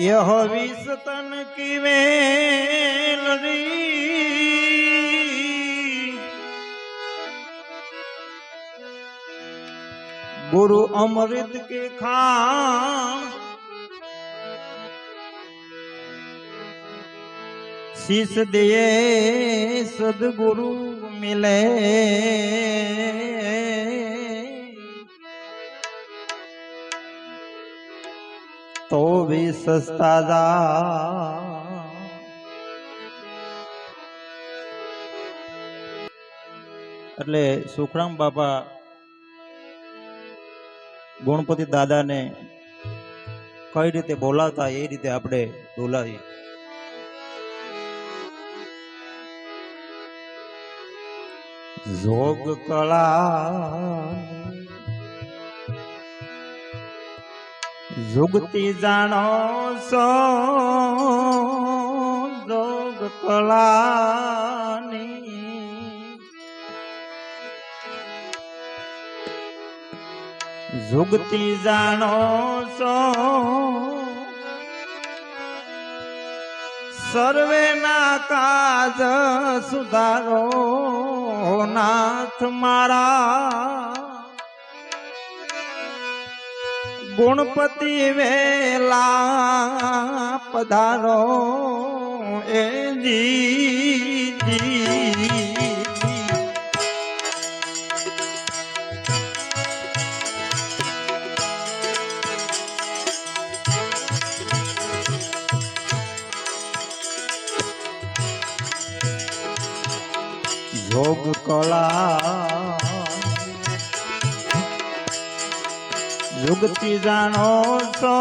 यह विष तन की वेलरी गुरु अमृत के खान शीश दिए सदगुरु मिले બી સસ્તા દા એટલે સુખરામ બાપા ગુણપતિ દાદાને કઈ રીતે બોલાવતા એ રીતે આપણે બોલાવીએ. જોગ કળા જુગતી જાણો સો જોગ કલાની. જુગતી જાણો સો સર્વે ના કાજ સુધારો નાથ મારા. ગુણપતિ વેલા પધારો એ જી. જુગતી જાણો છો.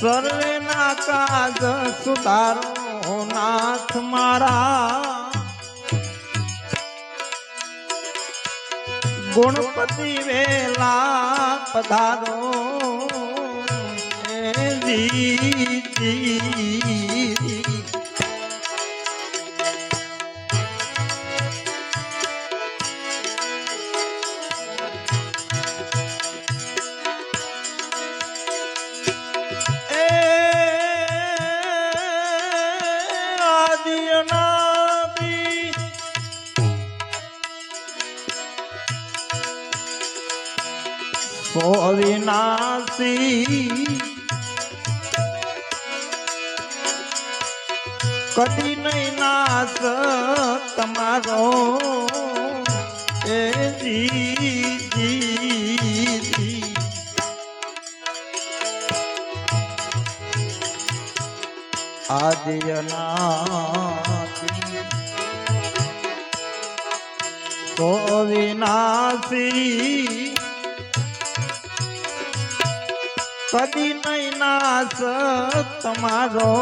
સર્વે ના કાજ સુધારો નાથ મારા. ગુણપતિ વેલા પધારો. જી અવિનાશી કદી નહીં નાશ તમારો એ જી આદિયનાથી તો વિનાશી કદી નહીં નાશ તમારો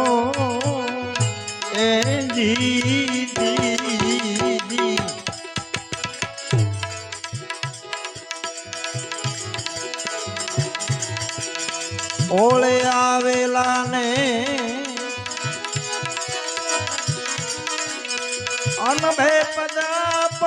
એ જી જી જી ઓળે આવેલા ને અનભે પદાપ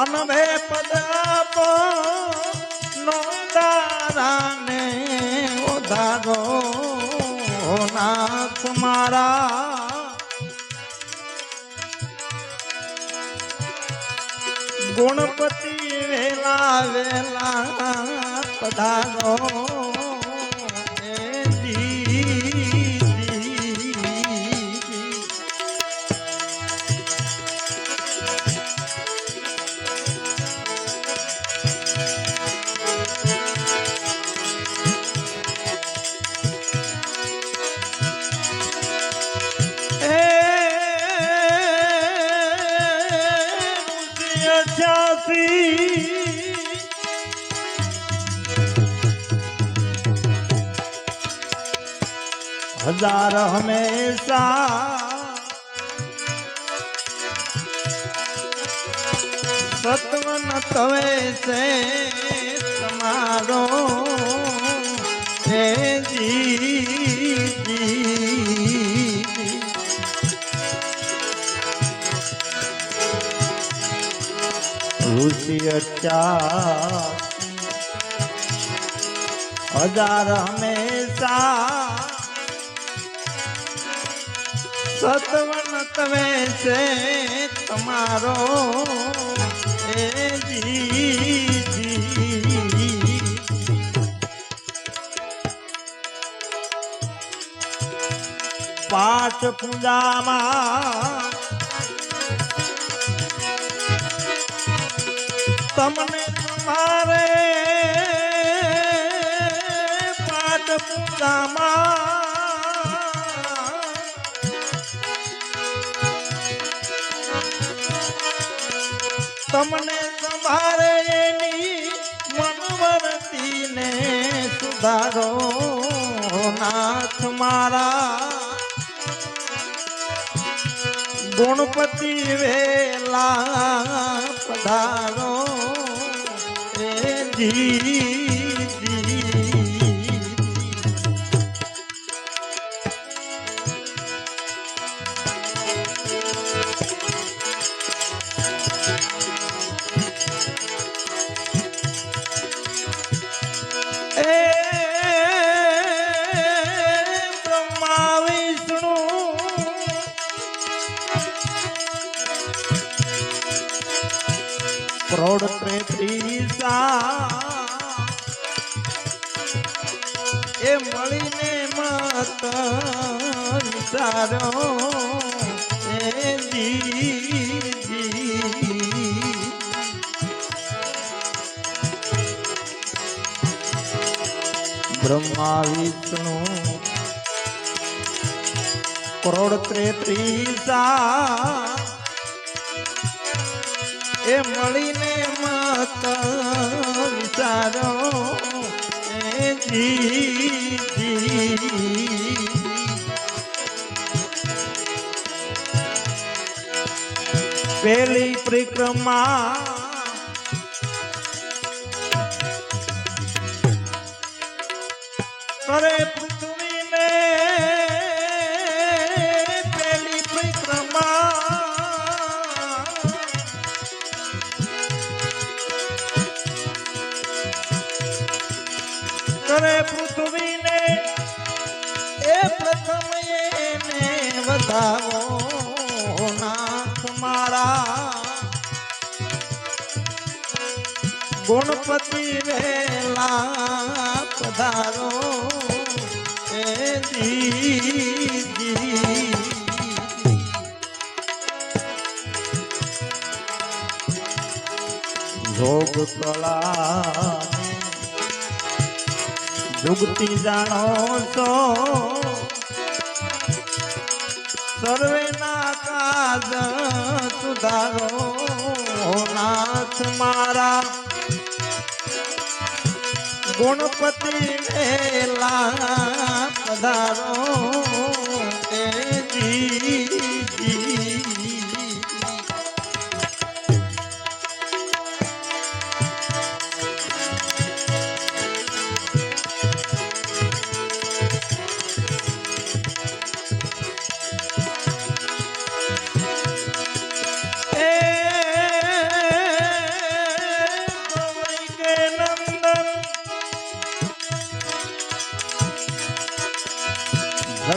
અનભે પદાપ નોંદારાને ઉધારો નાથ મારા. ગુણપતિ વેલા વેલા પધારો. હજાર હમેશા સત્વન તવે છે તમારો હે જી ઋષિ અચ્છા હજાર હંમેશા સતવન તવે છે તમારો એ પાઠ પૂજામાં તમને તમારે પાઠ પૂજામાં તમને સંભારે એની મનવરતીને સુધારો. નાથ મારા ગુણપતિ વેલા પધારો. એ જી પ્રૌઢ ત્રેત્રીસા એ મળીને મત વિચારો. એ બ્રહ્મા વિષ્ણુ. કરોડ ત્રેત્રીસા એ મળીને માતા વિચારો એ જી પેલી પરિક્રમા પૃથ્વીને એ પ્રથમ એને વધાવો નાથ મારા ગુણપતિ વેલા પધારો એ દીદી. જોગ કળા જુગતિ જાણો તો સર્વે ના કાજ સુધારો નાથ મારા. ગુણપતિ વેલા પધારો એ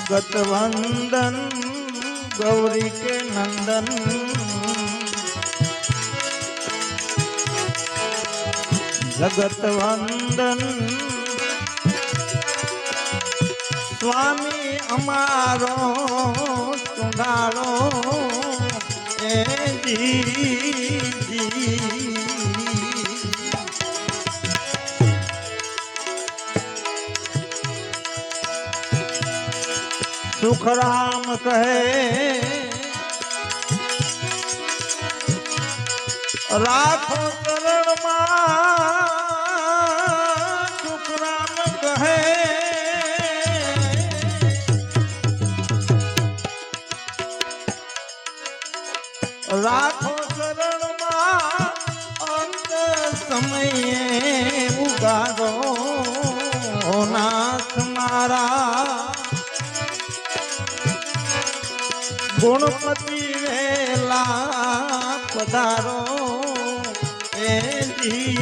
જગત વંદન ગૌરી કે નંદન જગત વંદન સ્વામી અમારો સુધારો એ જી સુખરામ કહે રાખો ચરણમાં સુખરામ કહે. રાખો શરણમાં અંત સમયે ઉગાડો નાથ મારા ગુણપતિ વેલા પધારો એ જી.